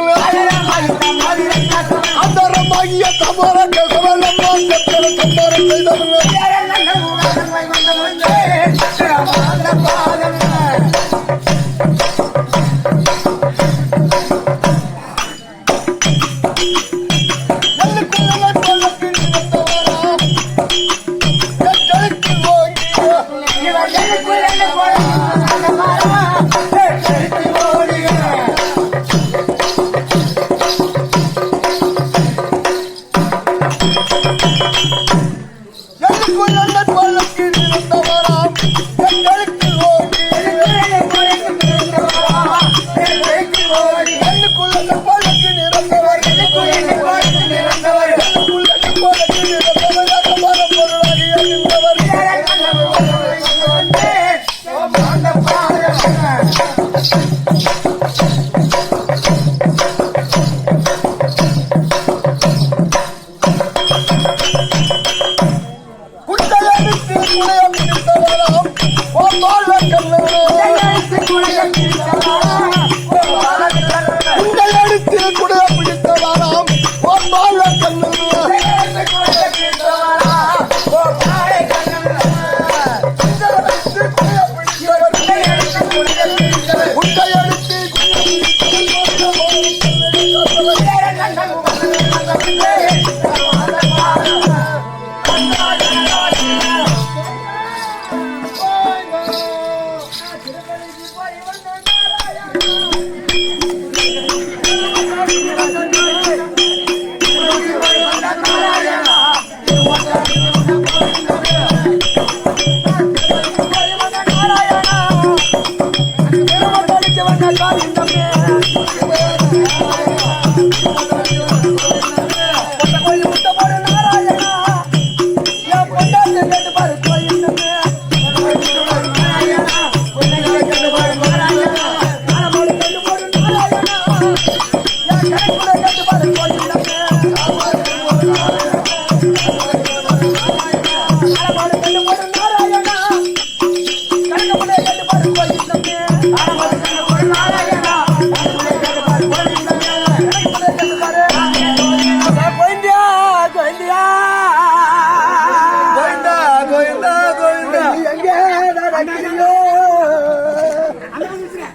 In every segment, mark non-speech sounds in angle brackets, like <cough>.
கசவல அந்தரமாகிய தமர கசவல கம்பரம் செய்தவர்கள்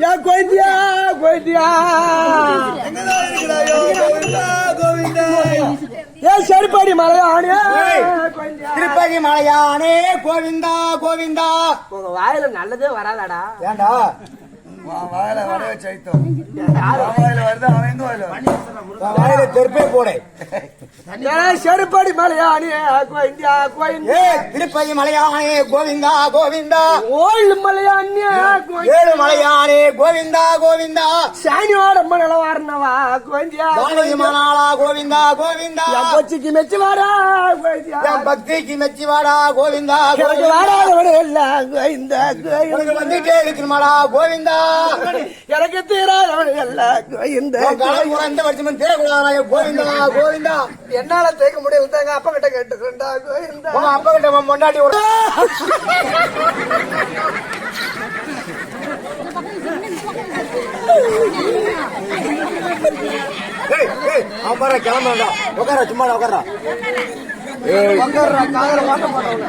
ஏன் கோயிந்தியா கோயிந்தியா ஏன் செருப்படி மலையானே திருப்பதி மலையானே கோவிந்தா கோவிந்தா. உங்க வாயில நல்லதே வராதடா. ஏண்டா? வாயில வரைய சைத்தம் வாயில வருது? அவன் வாயில வாயில தெருப்பே போடு. செருப்படி திருப்பதி மலையானே கோவிந்தா கோவிந்தா. ஓல்டு மலையானே ஏழு மலையானே கோவிந்தா கோவிந்தா. சாணியோட கோவிந்தா கோவிந்தா. கோயிந்தியா என் பக்திக்கு மெச்சி வாடா கோவிந்தா எனக்கு கோவிந்தா. வாடாதவனே இல்ல கோயிந்தா உனக்கு கோயிந்தா வந்துட்டே இருக்குமாடா கோவிந்தா. எனக்கு தீராதவனே இல்ல கோயிந்தா உன் காலம் பூரா இந்த வருஷமும் தீரக்கூடாதா கோவிந்தா கோவிந்தா. என்னால தேக்க முடியல எங்க அப்பா கிட்ட கேட்டுக்கிறேன்டா உங்க அப்பா கிட்ட உன் <laughs> பொண்டாட்டி விட ஏய், ஏய், அவன் பாரு கிளம்புறா உட்கார சும்மா உட்காரா உட்கார்றா காதல மாட்ட மாட்டவங்க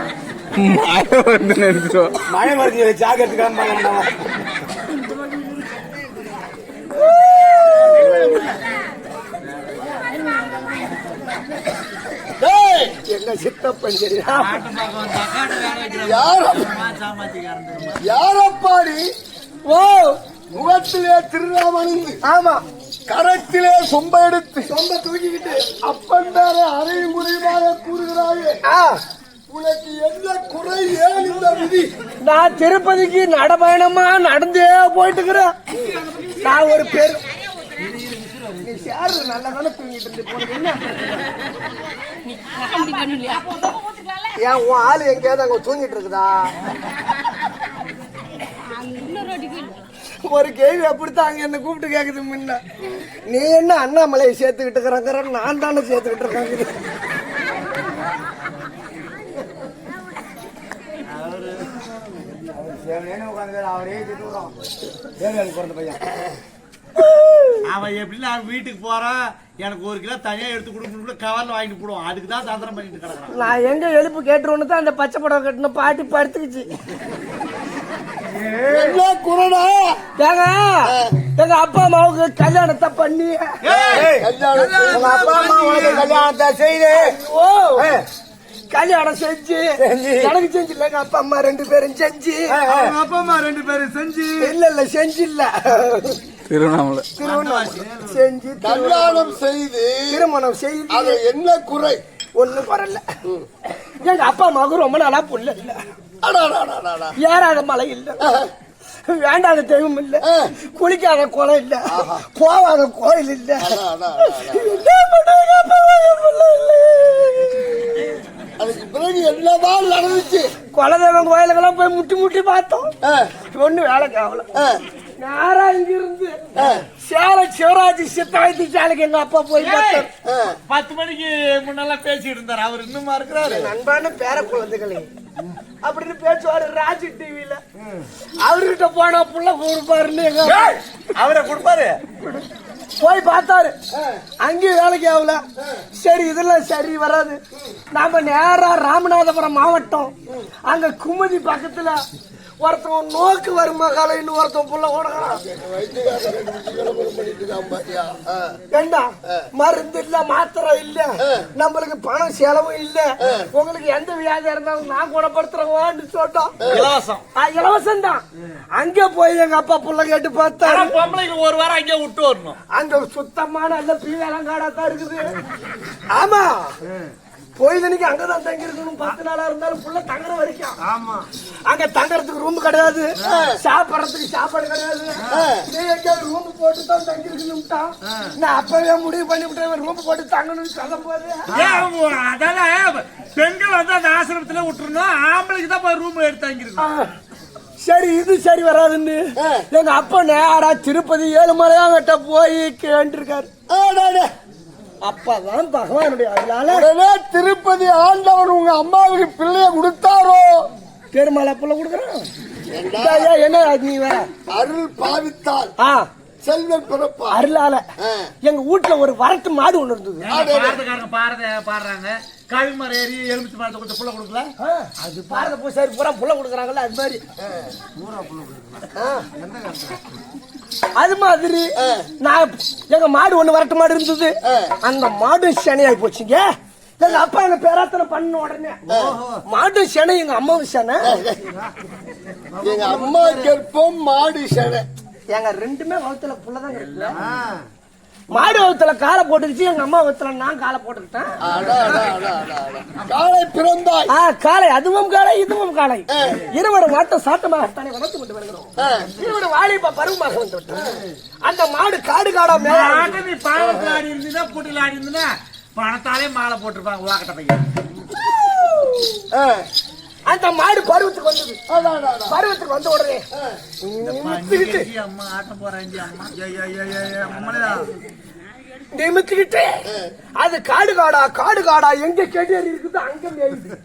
மழை மருந்து ஜாக்கிரதை கிளம்ப வேண்டாம் என்ன சித்தப்பன் சரி யாரப்பாடி? ஓ முகத்திலே திருநாமணிந்து ஆமா. கரத்திலே சொம்ப எடுத்து. சொந்த தூக்கிக்கிட்டு. அப்பந்தாரே அறையும் குறைவாக கூறுகிறாயே. ஆ. உனக்கு என்ன குறை ஏன் இந்த விதி? நான் திருப்பதிக்கு நடபயணமா நடந்தே போயிட்டு இருக்கிறேன் நான் ஒரு பேர் நீ சேரு நல்லா தானே தூங்கிட்டு இருந்து ஏன் உன் ஆளு எங்கேயாவது அங்க தூங்கிட்டு இருக்குதா? ஒரு கேள்வி அப்படித்தான் அங்க என்ன கூப்பிட்டு கேக்குது முன்ன. நீ என்ன அண்ணாமலையை சேர்த்துக்கிட்டு இருக்கிறாங்கிற? நான் தானே சேர்த்துக்கிட்டு இருக்காங்க. அவரே திட்டுறோம் ஏழு பிறந்த பையன் அவன் எப்படி நான் வீட்டுக்கு போறான் எனக்கு ஒரு கிலோ தனியா எடுத்து கொடுக்கணும் கவர்ல வாங்கிட்டு போடுவான். அதுக்கு தான் தந்திரம் பண்ணிட்டு கிடக்குறான். நான் எங்க எழுப்பு கேட்டுருவோன்னு தான் அந்த பச்சை புடவை கட்டின பாட்டி படுத்துக்குச்சு. என்ன குறைடா ஏங்க எங்க அப்பா அம்மாவுக்கு கல்யாணத்தை பண்ணி. அப்பா அம்மா உனக்கு கல்யாணத்தை செய்து. ஓ கல்யாணம் செஞ்சு. செஞ்சு. எனக்கு செஞ்சு இல்ல எங்க அப்பா அம்மா ரெண்டு பேரும் செஞ்சு. அப்பா அம்மா ரெண்டு பேரும் செஞ்சு. இல்ல இல்ல செஞ்சு இல்ல திருவண்ணாமலை. திருவண்ணாமலை. செஞ்சு கல்யாணம் செய்து திருமணம் செய்து. அது என்ன குறை? ஒண்ணும் வரல எங்க அப்பா அம்மாவுக்கு ரொம்ப நாளா புள்ள இல்ல. ஏறாத மலை இல்ல. வேண்டாத தெய்வம் இல்ல. குளிக்காத குளம் இல்ல. போவாத கோயில் இல்ல. அதுக்கு பிறகு என்னதான் நடந்துச்சு? குலதெய்வம் கோயிலுக்கெல்லாம் போய் முட்டி முட்டி பார்த்தோம். ஒண்ணு வேலைக்கு ஆகல. நேரா இங்க இருந்து சேலம் சிவராஜ் சித்த வைத்தியசாலைக்கு எங்க அப்பா போய். பத்து மணிக்கு முன்னெல்லாம் பேசிட்டு இருந்தாரு. அவர் இன்னுமா இருக்கிறாரு? நண்பான பேர குழந்தைகளே. அப்படின்னு பேசுவாரு ராஜ் டிவில அவர்கிட்ட போனா புள்ள கொடுப்பாருன்னு எங்க அவரை கொடுப்பாரு? போய் பார்த்தாரு. அங்கேயும் வேலைக்கு ஆகல. சரி இதெல்லாம் சரி வராது. நாம நேரா ராமநாதபுரம் மாவட்டம். அங்க குமதி பக்கத்துல ஒருத்தன் நோக்கு வருமா காலைன்னு ஒருத்தன் புள்ள ஓடுறான். மருந்து இல்ல மாத்திரை இல்ல நம்மளுக்கு பணம் செலவு இல்ல. உங்களுக்கு எந்த வியாதி இருந்தாலும் நான் குணப்படுத்துறவான்னு சொல்லிட்டோம். இலவசம். ஆ, இலவசம் தான். அங்க போய் எங்க அப்பா புள்ள கேட்டு பார்த்தாரு ஆனா பொம்பளைக்கு ஒரு வாரம் அங்கே விட்டு வரணும். அங்க சுத்தமான நல்ல பீவேலங்காடா தான் இருக்குது. ஆமா. பொழுதனைக்கு அங்கதான் தங்கி இருக்கணும் பத்து நாளா இருந்தாலும் புள்ள தங்குற வரைக்கும். ஆமா. அங்க தங்கறதுக்கு ரூம் கிடையாது. சாப்பிடறதுக்கு சாப்பாடு கிடையாது. நீ எங்கேயாவது ரூம் போட்டு தான் தங்கி இருக்கணும்ட்டா நான் அப்பவே முடிவு பண்ணி விட்டேன் ரூம் போட்டு தங்கணும்னு சொல்லும் போது அதால பெண்கள் வந்து அந்த ஆசிரமத்துல விட்டுருந்தோம் ஆம்பளைக்கு தான் போய் ரூம் எடுத்து தங்கிருக்கோம் சரி இது சரி வராதுன்னு. எங்க அப்பா நேரா திருப்பதி ஏழுமலையாங்கிட்ட போய் கேண்டிருக்காரு ஆடாடா. அப்பதான் பகவானுடைய அருளால உடனே திருப்பதி ஆண்டவர் உங்க அம்மாவுக்கு பிள்ளைய கொடுத்தாரோ? பெருமாளை புள்ள கொடுக்குறான். என்ன நீ வேற அருள் பாவித்தால் ஆ. செல்வன் பிறப்பா? அருளால. எங்க வீட்டுல ஒரு வரட்டு மாடு ஒண்ணு இருந்தது. பாரத பாடுறாங்க. கவிமரம் ஏறி எலுமிச்சு மரத்தை கொஞ்சம் புள்ள கொடுக்கல? ஆ, அது பாரத பூசாரி பூரா புள்ள கொடுக்குறாங்கல்ல அது மாதிரி. ஆ. அது மாதிரி நான் எங்க மாடு ஒண்ணு வரட்டு மாடு இருந்தது. அந்த மாடு சனையாகி போச்சுங்க. எங்க அப்பா எங்க பேராத்தனை பண்ண உடனே மாடு செனை எங்க அம்மாவும் செனை. எங்க அம்மா கற்பம் மாடு செனை. எங்க ரெண்டுமே வகுத்துல புள்ளதாங்க இருக்குல்ல. மாடு வகுத்துல காலை போட்டுக்கிச்சு எங்க அம்மா வகுத்துல நான் காலை போட்டுக்கிட்டேன். அடா, அடா, அடா, அடா, அடா. காலை பிறந்தாய். ஆ காளை அதுவும் காளை இதுவும் காளை இருவரும் வாட்டம் சாட்டமாக தானே வளர்த்து கொண்டு வருகிறோம். இருவரும் வாலிப பருவமாக வந்து விட்டோம். அந்த மாடு காடு காடா மேல நீ பாவத்தில் ஆடி இருந்தீங்கன்னா கூட்டில் ஆடி இருந்தீங்கன்னா பணத்தாலே மாலை போட்டிருப்பாங்க வாக்கட்ட பையன். அந்த மாடு பருவத்துக்கு வந்தது. பருவத்துக்கு வந்த உடனே அம்மா போறாங்க அம்மாடா. நிமித்திக்கிட்டு அது காடு காடா காடு காடா எங்க கேட்டேரி இருக்குது அங்க மேயுது.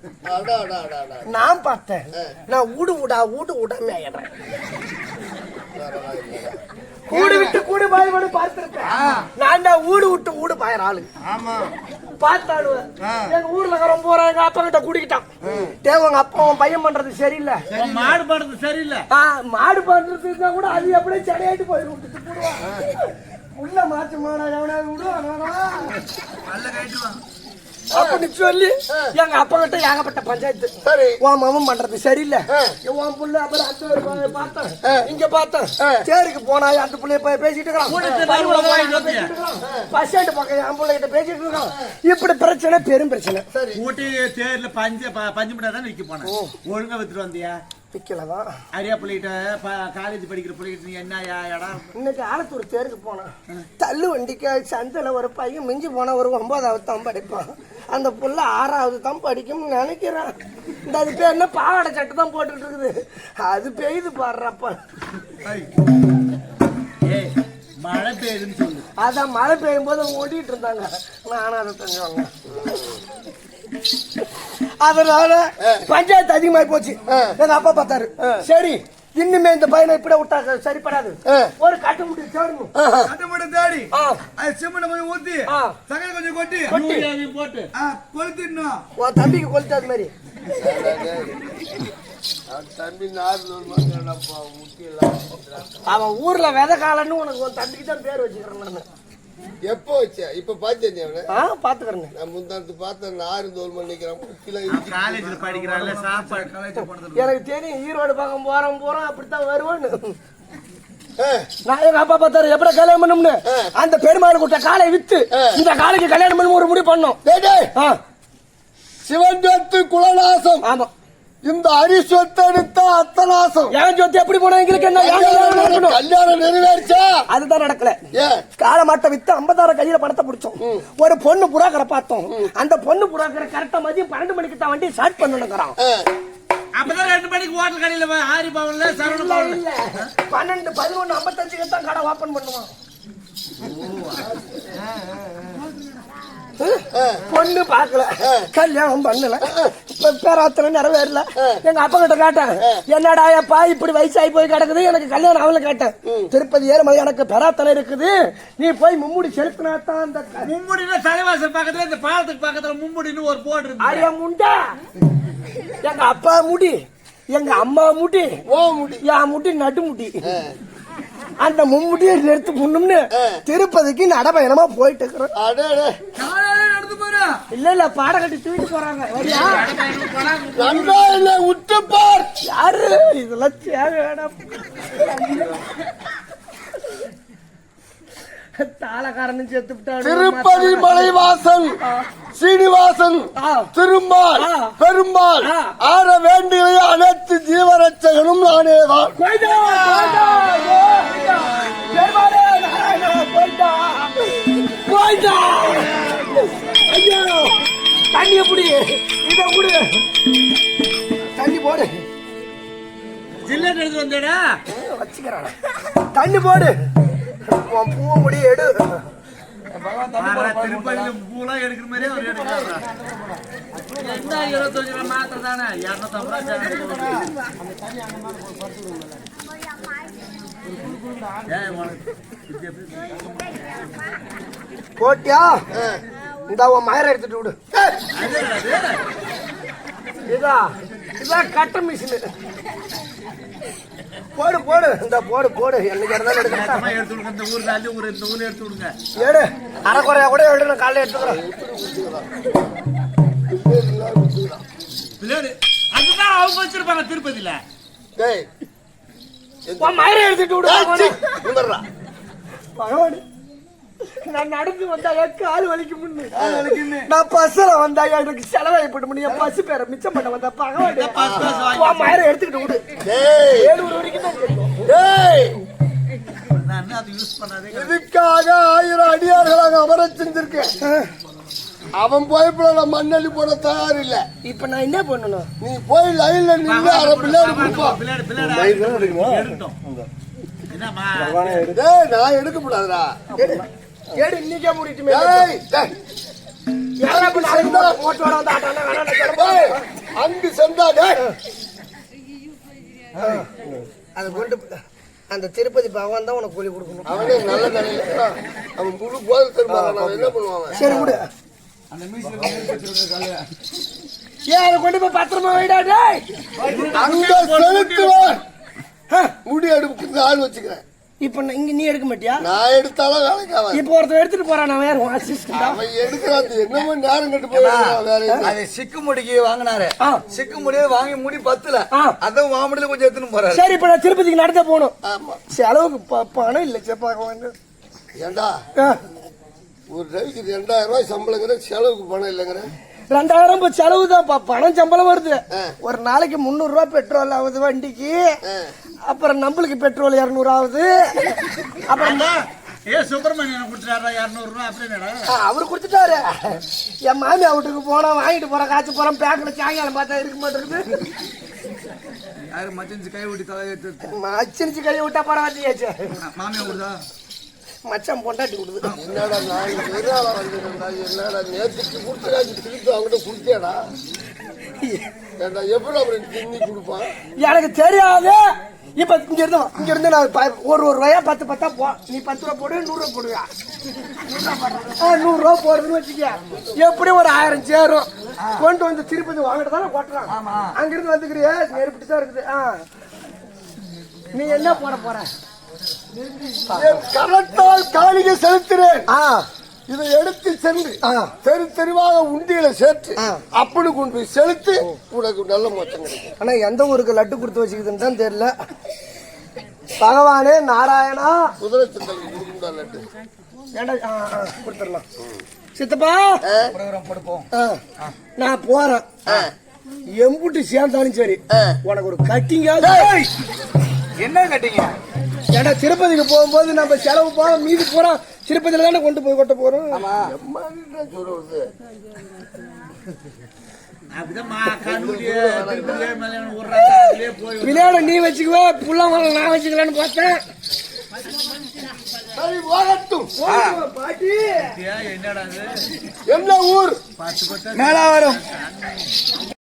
நான் பார்த்தேன். நான் ஊடு ஊடா ஊடு ஊடா மேயிடுறேன் கூடு விட்டு கூடு பாய்பாடு பார்த்திருப்பேன். நான் தான் ஊடு விட்டு ஊடு பாயிற ஆளு. ஆமா. பார்த்தாடுவேன் எங்க ஊர்ல ரொம்ப போறான் எங்க அப்பா கிட்ட குடிக்கிட்டான். தேவ உங்க அப்பா உன் பையன் பண்றது சரியில்லை. மாடு படுறது சரியில்லை. ஆ, மாடு பண்றது இருந்தா கூட அது அப்படியே சடையாட்டு போயிடும் விட்டுட்டு போடுவான். உள்ள மாற்று மாடா எவனா விடுவான்? அப்படின்னு சொல்லி. எங்க அப்பா கிட்ட ஏகப்பட்ட பஞ்சாயத்து. சரி. உன் மகன் பண்றது சரியில்லை. உன் புள்ள அப்புறம் அந்த ஒரு பா- பார்த்தேன். இங்க பார்த்தேன். தேருக்கு போனா அந்த புள்ளைய போய் பேசிட்டு இருக்கான். பஸ் ஸ்டாண்ட் பக்கம் என் புள்ள கிட்ட பேசிட்டு இருக்கான். இப்படி பிரச்சனை பெரும் பிரச்சனை. ஊட்டி தேர்ல பஞ்சு ப- பஞ்சு மிட்டாய் தான் விற்க போனேன். ஒழுங்கா வித்துட்டு வந்தியா? விக்கலதான் அரியா பிள்ளைகிட்ட காலேஜ் படிக்கிற பிள்ளைகிட்ட நீ என்ன இடம் இன்னைக்கு ஆலத்தூர் தேருக்கு போனேன் தள்ளு வண்டிக்கு சந்தையில ஒரு பையன் மிஞ்சி போனா ஒரு ஒன்பதாவது தான் படிப்பான். அந்த புள்ள ஆறாவது தான் படிக்கும்னு நினைக்கிறேன். இந்த அது பேர் என்ன? பாவாடை சட்டை தான் போட்டுட்டு இருக்குது. அது பெய்து பாடுறப்ப மழை பெய்யுதுன்னு சொல்லு. அதான் மழை பெய்யும் போது ஓடிட்டு இருந்தாங்க. நானும் அதை தெரிஞ்சவங்க அதனால பஞ்சாயத்து அதிகமாயி போச்சு. எங்க அப்பா பார்த்தாரு. சரி இன்னுமே இந்த பையனை இப்படி விட்டா சரிப்படாது. ஒரு கட்டு முடி சேரணும் கட்டு மட்டும் தேடி. அது சிமெண்ட் கொஞ்சம் ஊத்தி. சகல கொஞ்சம் கொட்டி. யூரியாவையும் போட்டு. கொளுத்திடணும். உன் தம்பிக்கு கொளுத்து அது மாதிரி அவன் ஊர்ல விதை காலன்னு உனக்கு உன் தம்பிக்கு தான் பேர் வச்சுக்கிறேன் நான். எப்போ வச்ச? இப்ப பாத்தேன் அவனை? ஆ பாத்துக்கிறேன். நான் முந்தானத்து பார்த்தேன் நாறு தோல் பண்ணிக்கிறான் முக்கில காலேஜ்ல படிக்கிறான்ல சாப்பாடு காலேஜ் போனது எனக்கு தெரியும் ஈரோடு பக்கம் போறோம் போறோம் அப்படித்தான் வருவான்னு. நான் எங்க அப்பா பார்த்தாரு எப்படி கல்யாணம் பண்ணணும்னு? அந்த பெருமாள் கூட்ட காலை வித்து இந்த காலைக்கு கல்யாணம் பண்ணி ஒரு முடிவு பண்ணோம். சிவன் குலநாசம். ஆமா. இந்த அரி சொத்து எடுத்த அத்தநாசம் எவன் சொத்து எப்படி போனா எங்களுக்கு என்ன? என் கல்யாணம் நிறைவேறிச்சா? அதுதான் நடக்கல. ஏன் காலை மாட்டை வித்து ஐம்பதாயிரம் கையில பணத்தை பிடிச்சோம். ஒரு பொண்ணு புறாக்கரை பார்த்தோம். அந்த பொண்ணு புறாக்கரை கரெக்டா மதியம் பன்னெண்டு மணிக்கு தான் வண்டி ஸ்டார்ட் பண்ணணுங்கிறான். அப்பதான் ரெண்டு மணிக்கு ஹோட்டல் கடையில ஆரி பவன்ல சரவண பவன்ல பன்னெண்டு பதினொன்னு ஐம்பத்தஞ்சுக்கு தான் கடை ஓபன் பண்ணுவான். பொண்ணு பாக்கல கல்யாணம் பண்ணல. இப்ப பேராத்துல நிறைவேறல. எங்க அப்பா கிட்ட கேட்டேன். என்னடா அப்பா இப்படி வயசாகி போய் கிடக்குது? எனக்கு கல்யாணம் அவளை கேட்டேன். திருப்பதி ஏழுமலை எனக்கு பெராத்தனை இருக்குது. நீ போய் மும்முடி செலுத்தினா தான் அந்த மும்முடினா தலைவாசல் பக்கத்துல இந்த பாலத்துக்கு பக்கத்துல மும்முடின்னு ஒரு போர்டு இருக்கு. அரிய முண்டா. எங்க அப்பா முடி எங்க அம்மா முடி ஓ முடி. என் முடி நடு முடி அந்த மும்முடியை எடுத்து முன்னும்னு திருப்பதிக்கு நடபயணமா போயிட்டு இருக்கிறோம் இல்ல இல்ல பாட கட்டி தூக்கிட்டு போறாங்க. விட்டு பார். யாரு? இதெல்லாம் தேவையான தாளக்காரனும் செத்து திருப்பதி மலைவாசன் சீனிவாசன். பெருமாள் ஆ. ஆற வேண்டிய அனைத்து ஜீவரட்சகனும் போயிட்டா ஐயோ தண்ணி எப்படி? இத குடு. தண்ணி போடு. ஜில்லேட் எடுத்து வந்தேடா வச்சுக்கிறான் தண்ணி போடு. உன் பூ முடி எடு. திருப்பதியில பூலாம் எடுக்கிற மாதிரியே அவர் எடுக்கிறாரா. என்ன இருபத்தஞ்சு ரூபா மாத்திரை தானே? இரநூத்தம்பது ரூபா ஏன் உனக்கு இது எப்படி? போட்டியா? இந்த உன் மயரை எடுத்துட்டு விடு? இதா. இதான் கட்ட மிஷின் போடு போடு. இந்த போடு போடு. என்னைக்கு இருந்தாலும் எடுத்து விடுங்க இந்த ஊர்ல அள்ளி ஒரு இந்த ஊர்ல எடுத்து விடுங்க எடு. அரைக்குறையா கூட எடு நான் காலையில எடுத்துக்கிறேன் அதுதான் அவங்க வச்சிருப்பாங்க திருப்பதியில. டேய் மயரை எடுத்துட்டு விடு நான் நடந்து வந்தாங்க கால் வலிக்கு முன்னு. நான் பஸ்ல வந்தாங்க எனக்கு செலவாயிப்பட்டு முடியும் பஸ் பேரை மிச்சம் பண்ண வந்த பகவானே. மயரை எடுத்துக்கிட்டு விடு டேய், ஏழூர் வரைக்கும் தான் தெரியும் டேய், நான் இன்னும் அதை யூஸ் பண்ணாதே? இதுக்காக ஆயிரம் அடியார்களாக அமர செஞ்சிருக்கேன் அவன் போய் நான் மண்ணள்ளி போட தயார் இல்ல. இப்ப நான் என்ன பண்ணணும்? நீ போய் லைன்ல நின்று அரை பிள்ளையாடு நான் எடுக்க கூடாதுடா ஏடு இன்னைக்கே மூடிட்டுமே அங்கு டேய். அதை கொண்டு போ- அந்த திருப்பதி பகவான் தான் உனக்கு கூலி கொடுக்கணும். அவனே நல்ல நிலையில இருக்கிறான். அவன் முழு போதை நான் என்ன பண்ணுவான் சரி விடு. அந்த ஏன் அதை கொண்டு போய் பத்திரமா வைடா டேய். அங்க செலுத்துவேன். முடி எடுப்புக்கு ஆள் வச்சுக்கிறேன். இப்ப இங்க நீ எடுக்க மாட்டியா? நான் எடுத்தாலும் வேலைக்கு ஆகாது. இப்ப ஒருத்தன் எடுத்துட்டு போறான் நான் வேற அசிஸ்டண்டா அவன் எடுக்கிறான் என்னமோ நேரம் கட்டு எதுவும். அது சிக்கு முடிக்கு வாங்கினாரு. ஆ. சிக்கு முடியை வாங்கி முடி பத்துல. அதான் மாமடியில கொஞ்சம் எடுத்துன்னு போறாரு. சரி இப்ப நான் திருப்பதிக்கு நடத்த போகணும். ஆமா. செலவுக்கு ப- பணம் இல்ல செப்பா வந்து ஏண்டா? ஆ, ஒரு ரவிக்கு ரெண்டாயிரம் ரூபாய் சம்பளங்கிற செலவுக்கு பணம் இல்லைங்கிற. ரெண்டாயிரம் செலவு தான் பணம் சம்பளம் வருது. ஒரு நாளைக்கு முந்நூறு ரூபாய் பெட்ரோல் ஆகுது வண்டிக்கு. அப்புறம் நம்மளுக்கு பெட்ரோல் இருநூறு ஆகுது அப்புறம் ஏ சுப்பிரமணியன் கொடுத்துட்டாரா இரநூறு ரூபா அப்படின்னா அவரு கொடுத்துட்டாரு. என் மாமியா வீட்டுக்கு போனா வாங்கிட்டு போறேன் காய்ச்சி போறேன் பேக்கல சாயங்காலம் பார்த்தா இருக்க மாட்டேங்குது யாரு மச்சன்ஸ் கை ஓட்டி தலை எடுத்து மச்சினிச்சு கையை விட்டா பரவாயில்லையாச்சு மாமியா கொடுதா மச்சான் பொண்டாட்டி கொடுது என்னடா நான் வெறாள வந்துட்டேன்டா என்னடா நேற்றுக்கு கொடுத்த காசு திருப்பி அவங்ககிட்ட கொடுத்தியாடா ஏண்டா எப்படி அப்புறம் திண்ணி கொடுப்பான்? எனக்கு தெரியாது. இப்ப இங்க இருந்து. இங்க இருந்து நான் ஒரு ஒரு ரூபாயா பத்து பத்தா போ நீ பத்து ரூபா போடு நூறு ரூபா போடுவியா? ஆ, நூறு ரூபா போடுறதுன்னு வச்சுக்க. எப்படி ஒரு ஆயிரம் சேரும் கொண்டு வந்து திருப்பதி வாங்கிட்டு தானே கொட்டுறான்? அங்க இருந்து வந்துக்கிறியா நெருப்பிட்டு தான் இருக்குது. ஆ. நீ என்ன போட போற? கரத்தால் காணிகை செலுத்தினேன் ஆ. இதை எடுத்து சென்று ஆ. தெரு தெருவாக உண்டியில சேர்த்து ஆ. அப்படி கொண்டு போய் செலுத்து உனக்கு நல்ல மோச்சம் கிடைக்கும். ஆனா எந்த ஊருக்கு லட்டு கொடுத்து வச்சுக்குதுன்னு தான் தெரியல. பகவானே நாராயணா. குதிரை சிந்தலுக்கு கொடுக்கும்டா லட்டு. ஏண்டா ஆ, ஆ, கொடுத்துடலாம். சித்தப்பா. புரோகிராம் படுப்போம். ஆ, நான் போறேன். எம்புட்டு சேர்ந்தாலும் சரி உனக்கு ஒரு கட்டிங்க என்ன கட்டிங்க? ஏடா திருப்பதிக்கு போகும்போது நம்ம செலவு போக மீதி பூரா திருப்பதியில தானே கொண்டு போய் கொட்ட போறோம்? எம்மாடிடா சொல்றது அப்படிதான் மா கண்ணுக்குட்டியே திருப்பதியே மேலே விடுறாங்க அதுலயே போய் விளையாட நீ வச்சுக்குவ புள்ள நான் வச்சுக்கலான்னு பார்த்தேன். சரி போகட்டும் பாட்டி. என்னடா இது என்ன ஊர். மேலா வரும்.